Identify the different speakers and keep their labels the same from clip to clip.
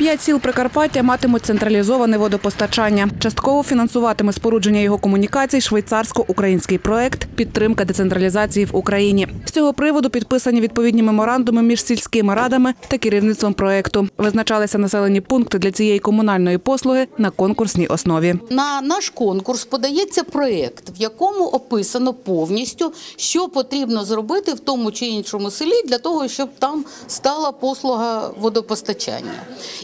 Speaker 1: П'ять сіл Прикарпаття матимуть централізоване водопостачання. Частково фінансуватиме спорудження його комунікацій швейцарсько-український проект Підтримка децентралізації в Україні. З цього приводу підписані відповідні меморандуми між сільськими радами та керівництвом проекту. Визначалися населені пункти для цієї комунальної послуги на конкурсній основі.
Speaker 2: На наш конкурс подається проєкт, в якому описано повністю, що потрібно зробити в тому чи іншому селі для того, щоб там стала послуга водопостачання.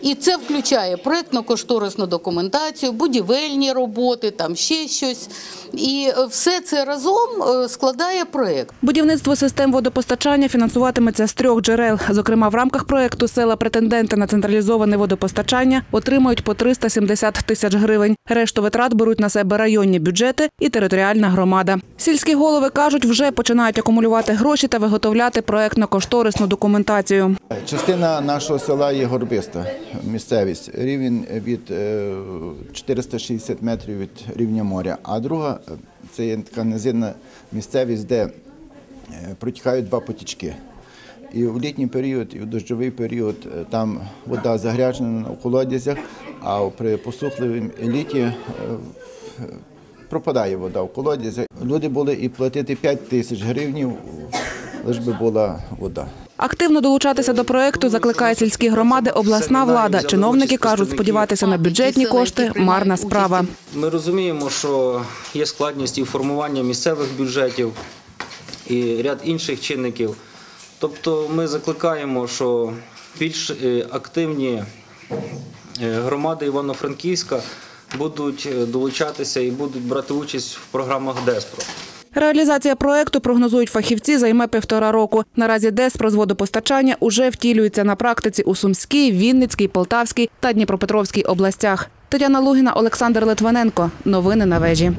Speaker 2: І це включає проєктно-кошторисну документацію, будівельні роботи, там ще щось. І е, все це разом е, складає проєкт.
Speaker 1: Будівництво систем водопостачання фінансуватиметься з трьох джерел. Зокрема, в рамках проекту села претенденти на централізоване водопостачання отримають по 370 тисяч гривень. Решту витрат беруть на себе районні бюджети і територіальна громада. Сільські голови кажуть, вже починають акумулювати гроші та виготовляти проектно-кошторисну документацію.
Speaker 3: Частина нашого села є горбиста місцевість, рівень від е, 460 метрів від рівня моря. А друга е, це є така низинна місцевість, де е, протікають два потічки. І в літній період, і в дощовий період е, там вода загряжена у колодязях, а при посухливому літі е, пропадає вода в колодязях. Люди були і платити 5 тисяч гривнів, лиш би була вода.
Speaker 1: Активно долучатися до проекту закликає сільські громади обласна влада. Чиновники кажуть, сподіватися на бюджетні кошти марна справа.
Speaker 4: Ми розуміємо, що є складність і формування місцевих бюджетів і ряд інших чинників. Тобто ми закликаємо, що більш е, активні е, громади Івано-Франківська будуть е, долучатися і будуть брати участь в програмах ДЕСПРО.
Speaker 1: Реалізація проекту, прогнозують фахівці, займе півтора року. Наразі ДЕСПРО з водопостачання уже втілюється на практиці у Сумській, Вінницькій, Полтавській та Дніпропетровській областях. Тетяна Лугіна, Олександр Литвиненко. Новини на вежі.